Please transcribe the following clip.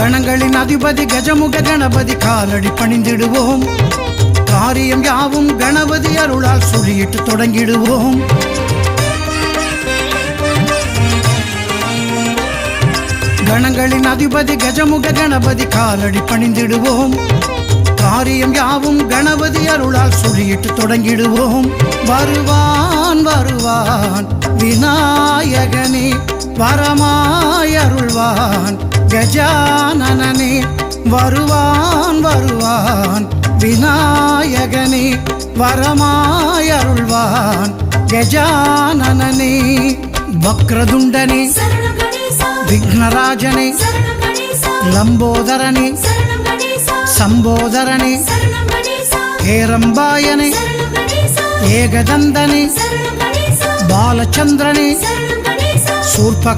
கணங்களின் அதிபதி கஜமுக கணபதி காலடி பணிந்திடுவோம். காரியம் யாவும் கணபதி அருளால் சொல்லிட்டு தொடங்கிடுவோம். கணங்களின் அதிபதி கஜமுக கணபதி காலடி பணிந்திடுவோம். காரியம் யாவும் கணபதி அருளால் சொல்லிட்டு தொடங்கிடுவோம். வருவான் வருவான் விநாயகனே. வரமாய் கஜானனே வருவான் வருவான். விநாயகனே வரமாயருள்வான் கஜானனே வக்ரதுண்டனே விக்னராஜனே லம்போதரனே சம்போதரனே சரணம் ஹேரம்பாயனே ஏகதந்தனே பாலச்சந்திரனே ফুরফাক